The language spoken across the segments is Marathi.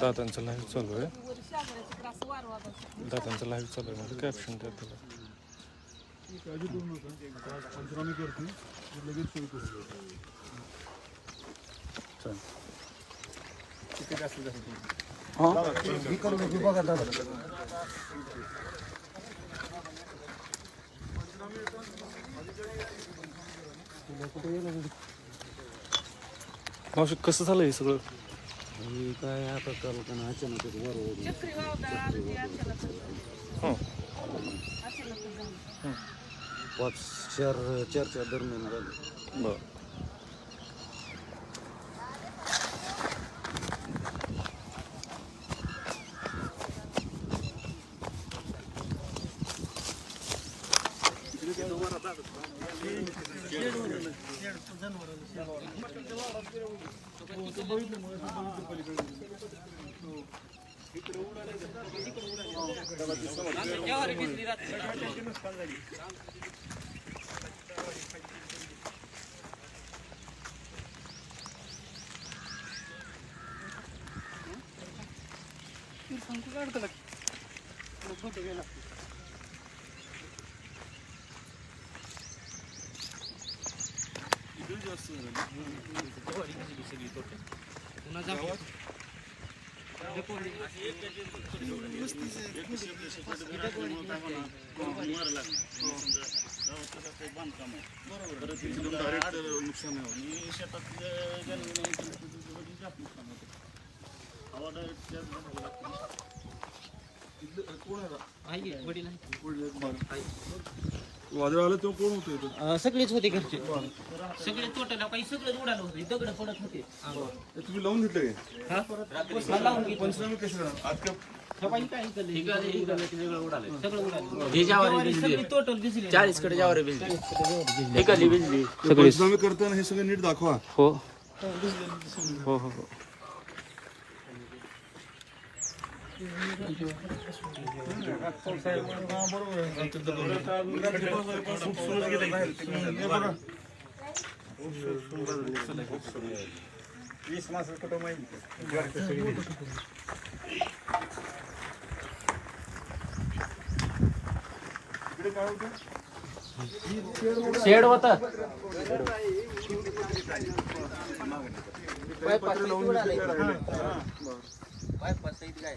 दादांचं लाईव्ह चालू आहे. दादांचं लाईव्ह चालू आहे. म्हणजे कॅप्शन द्या त्याला. मावशी कसं झालं हे सगळं? काय आता कल्पना अचानक वर हं. पाच चार चारच्या दरम्यान झाले. बरं. नुकसान काढतो लागतो गेला. कधी जास्त नुकसान होतं हवा डायरेक्ट जास्त झाली लागते. वादळ आलं तेव्हा कोण होतं सगळेच होते घरचे. सगळे टोटल काही सगळं उडालं होतं. दगड पडत होते. हे तुम्ही लावून घेतलं काय? लावून घेतलं. पंचनामे कसे करणार? आज काय? सगळं काय इकडलं सगळं उडालं सगळी टोटल भिजली. चाळीस कडे जावर भिजली. एकाली भिजली. पंचनामे करताना हे सगळं नीट दाखवा. हो. हो हो हो. इकडे कुठं माहिती शेड काय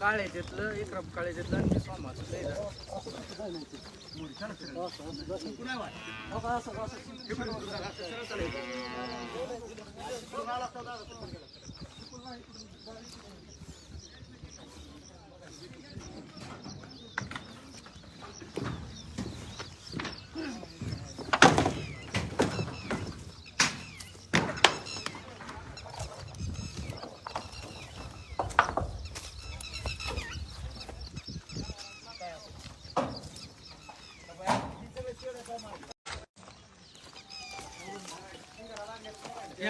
काळे त्यातलं इक्रम काळे घेतलं आणि सोमाचं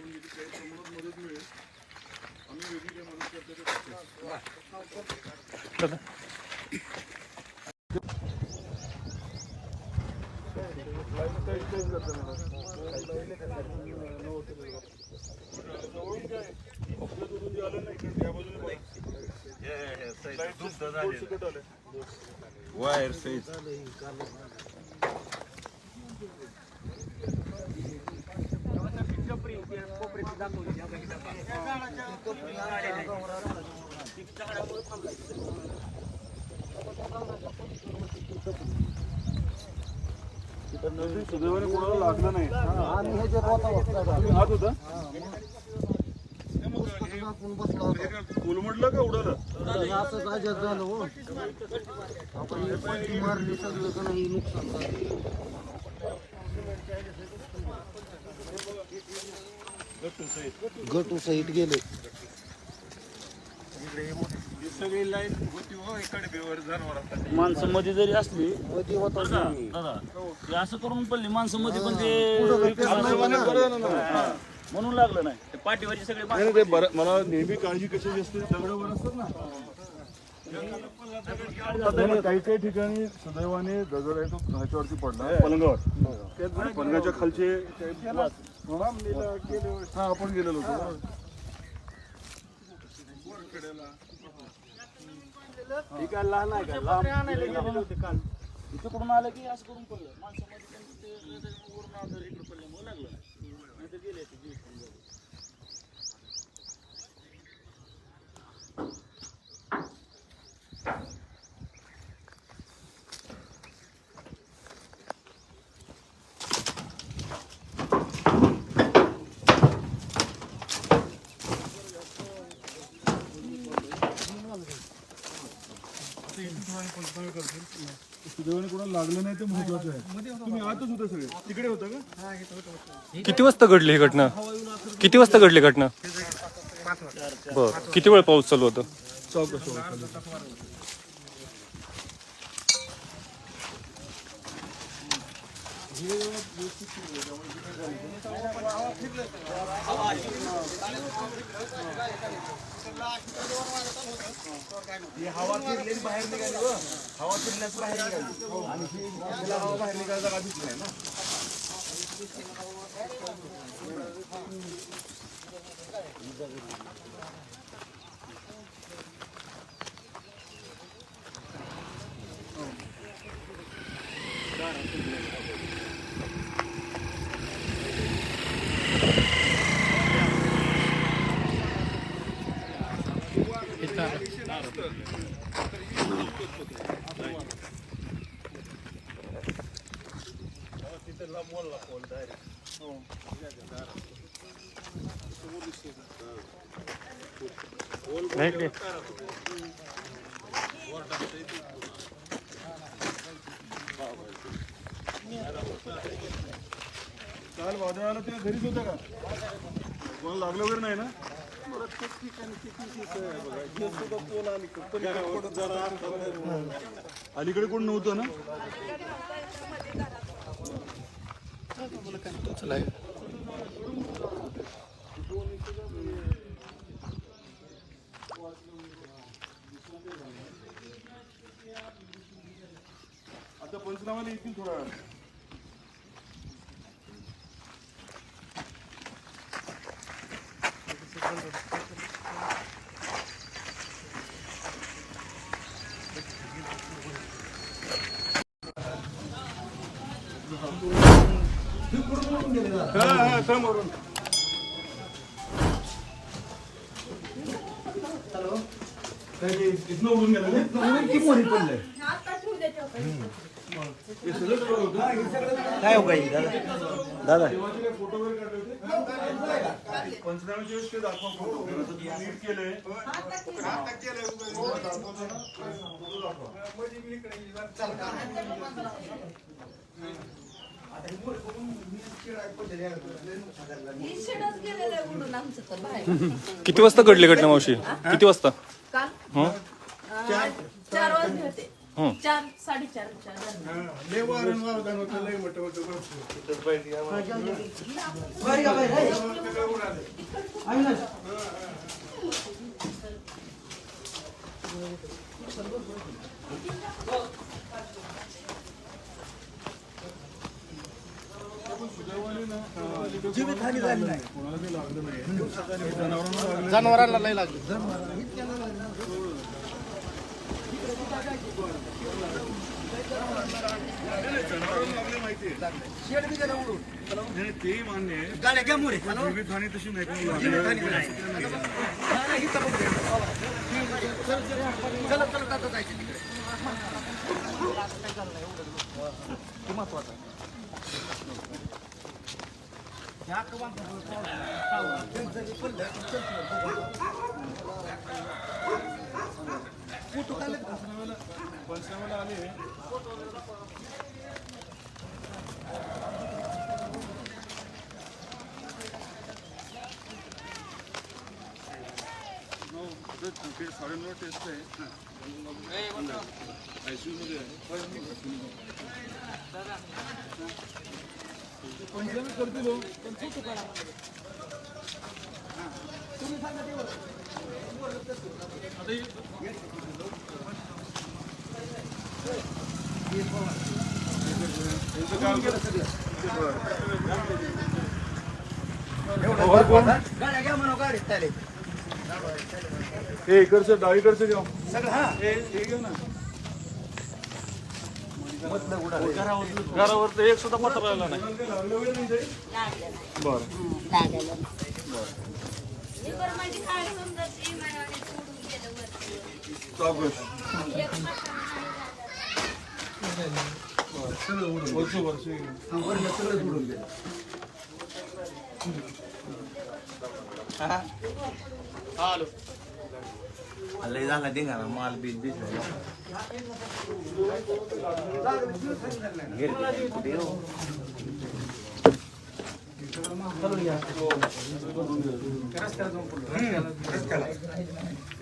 करून दिली त्याच्या प्रमाणात मदत मिळेल आम्ही वेगळी काही मदत करतो वायर सहित सुदैवाने कोणाला लागलं नाही आणि हे जे रोता बसला तुम्ही हात होता आपण बसलो कोलमडलं का उडालं हे असंच झालं हो आपण हे पलटी मारली सगळं का नाही नुकसान. झालं गटू सहित गेले. सगळी लाईन होती हो इकडे बेवर जनावरांसाठी. माणसं मध्ये जरी असली मध्ये होता. दादा ते असं करून पडली माणसं मध्ये पण ते म्हणून लागलं नाही. ते पाठीवरची सगळे नाही नाही, ते बरं मला नेहमी काळजी कशाची असते दगडावर असतात ना. काही काही ठिकाणी सुदैवाने दगड आहे तो ह्याच्यावरती पडला. पलंगावर. पलंगाच्या खालचे हा आपण गेलेलो होतो तिकडून आलं की असं करून पडलं माणसामध्ये पण ते वरून आलं, इकडे पडल्यामुळे लागलं नाही गेले. जीव पण गेले. सुदैवाने कोणाला लागलं नाही ते महत्वाचं आहे. तुम्ही आतच होते सगळे. तिकडे होतं का? किती वाजता घडली ही घटना? किती वाजता घडली घटना? बर. किती वेळ पाऊस चालू होता? हवा फिरलेली बाहेर निघाली हो. हवा फिरल्यास बाहेर निघाली आणि ही हिला हवा बाहेर निघायला जागा दिसली नाही ना नाही की? काल वादळ आलं तेव्हा घरीच होतं का? कोणाला लागलं वगैरे नाही ना? अलीकडे कोण नव्हतं ना आता पंचनामाला येतील थोडा वेळ हा हा काय ते इथनं उडून गेलं ना? काय हो काही दादा. दादा. वेळेस ते दाखवा नीट केलंय. किती वाजता घडली घटना मावशी किती वाजता हं? चार वाजले होते हं. चार साडेचार लागलं नाही. जनावरांना लागलं. जनावरांना तेही मान्य आहे गाड्या घ्या मोरे जीवितहानी तशी नाही पण चला चला आता जायचं तिकडे ते महत्वाचं आहे. ह्या कमांचं त्यांचं जे पडलं, ते बघू. फोटो काढले का? पंचनाम्याला आले नऊ साडे नऊ टेस्ट आहे ICU मध्ये आहे. करतील हो, इकडचं डावीकडचं घ्या सगळं हा. हे ना. घरावर तर एक सुद्धा पत्र राहिला नाही. बरं लागलं मी बरं माझी काय समजा ती मनाने सोडून गेलं वरती. चौकश एक पटकन वर्ष वर्ष हा, वरनं सगळं उडून गेलं लय झाला धिंगाणा माल बीज भिजला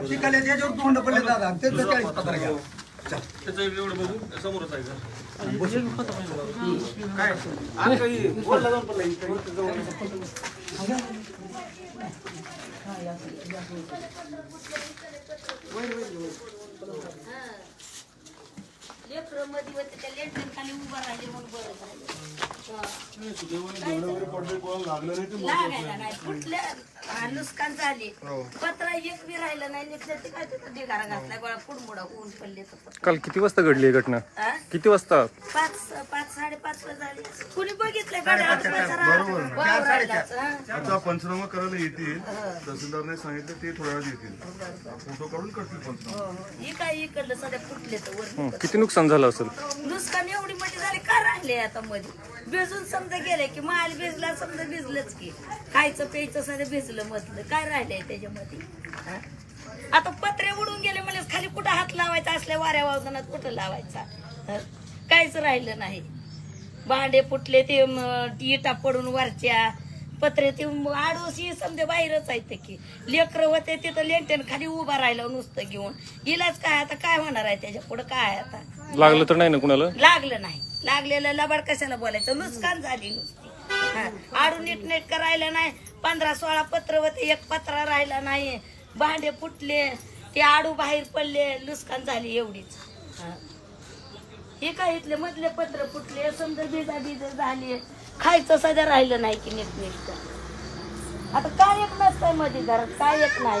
पिकाला तोंड पडले दादा त्याचं चाळीस पत्र घ्या. त्याचं एवढं बघू समोरच आहे का? लेकरं मध्ये होते त्या लेंटन खाली उभं राहिले म्हणून बरं झालं. लागायला नाही कुठल्या हा, नुकसान झाले. हो. पत्रा एक बी राहिलं नाही निघलं ते काय तिथं ढिगारा घातला गोळा कुडमुडा होऊन पडले तर पत्र. काल किती वाजता घडली ही घटना? हा? किती वाजता? पाच पाच साडेपाच ला झाले. कुणी बघितलं गाड्या वाव राहिलाच, हा. आता पंचनामा करायला येतील. तहसीलदारने सांगितलं ते थोड्या वेळात येतील. फोटो काढून करतील पंचनामा. ही काय इकडलं सध्या फुटले तर वर. हं, किती नुकसान झालं असेल? टाकले आता मध्ये. भिजून समजा गेले की माल भिजला समजा भिजलंच की. खायचं प्यायचं सगळं भिजलं मधलं. काय राहिलंय त्याच्यामध्ये? आता पत्रे उडून गेले म्हणजे खाली कुठं हात लावायचा असल्या वाऱ्या वाजनात कुठं लावायचा? काहीच राहिलं नाही. भांडे फुटले ते इटा पडून वरच्या. पत्रे ते आडोशी समजे बाहेरच आहेत की. लेकरं होते तिथं लेंटेन खाली उभा राहिलं नुसतं घेऊन. इलाज काय आता काय होणार आहे त्याच्या पुढं? काय आता? लागलं तर नाही ना कुणाला? लागलं नाही. लागलेलं लबाड कशाला बोलायचं? नुकसान झाली नुसती. आडू नीट नीट करायला नाही. पंधरा सोळा पत्र होते एक पत्रा राहिला नाही. भांडे फुटले ते आडू बाहेर पडले नुकसान झाली एवढीच. हे. काय इथले मधले पत्र फुटले समजा बिजा बिज झाली. खायचं सध्या राहिलं नाही की नीट नीट आता काय एक नसतंयमध्ये घरात काय एक नाही